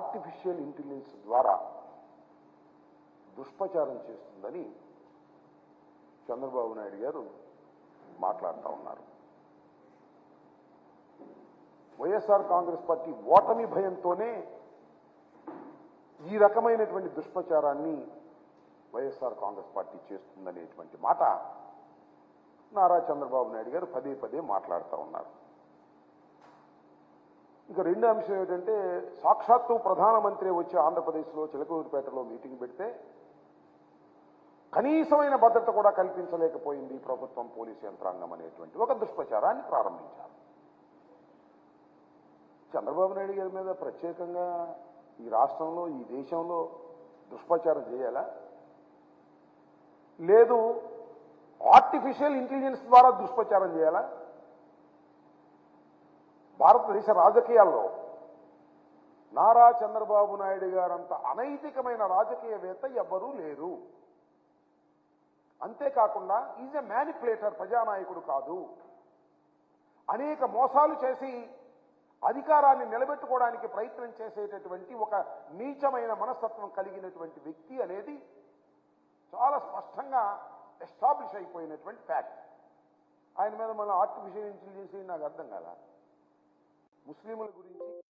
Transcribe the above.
Artificial intelligence ద్వారా దుష్ప్రచారం చేస్తుందని చంద్రబాబు నాయుడు గారు మాట్లాడుతూ ఉన్నారు. వైఎస్ఆర్ కాంగ్రెస్ పార్టీ ఓటమి భయంతోనే ఈ రకమైనటువంటి దుష్ప్రచారాన్ని వైఎస్ఆర్ కాంగ్రెస్ పార్టీ చేస్తుందనేటువంటి మాట నారా చంద్రబాబు నాయుడు గారు పదే పదే మాట్లాడుతూ ఉన్నారు. ఇక రెండో అంశం ఏమిటంటే సాక్షాత్తు ప్రధానమంత్రి వచ్చి ఆంధ్రప్రదేశ్లో చిలకూరుపేటలో మీటింగ్ పెడితే కనీసమైన భద్రత కూడా కల్పించలేకపోయింది ప్రభుత్వం పోలీసు యంత్రాంగం అనేటువంటి ఒక దుష్ప్రచారాన్ని ప్రారంభించారు. చంద్రబాబు నాయుడు గారి మీద ప్రత్యేకంగా ఈ రాష్ట్రంలో ఈ దేశంలో దుష్ప్రచారం చేయాలా? లేదు ఆర్టిఫిషియల్ ఇంటెలిజెన్స్ ద్వారా దుష్ప్రచారం చేయాలా? భారతదేశ రాజకీయాల్లో నారా చంద్రబాబు నాయుడు గారంత అనైతికమైన రాజకీయవేత్త ఎవ్వరూ లేరు. అంతేకాకుండా ఈజ్ ఎ మ్యానిపులేటర్ ప్రజానాయకుడు కాదు. అనేక మోసాలు చేసి అధికారాన్ని నిలబెట్టుకోవడానికి ప్రయత్నం చేసేటటువంటి ఒక నీచమైన మనస్తత్వం కలిగినటువంటి వ్యక్తి అనేది చాలా స్పష్టంగా ఎస్టాబ్లిష్ అయిపోయినటువంటి ఫ్యాక్ట్. ఆయన మీద మన ఆర్టిఫిషియల్ ఇంటెలిజెన్స్ నాకు అర్థం కాదా ముస్లింల గురించి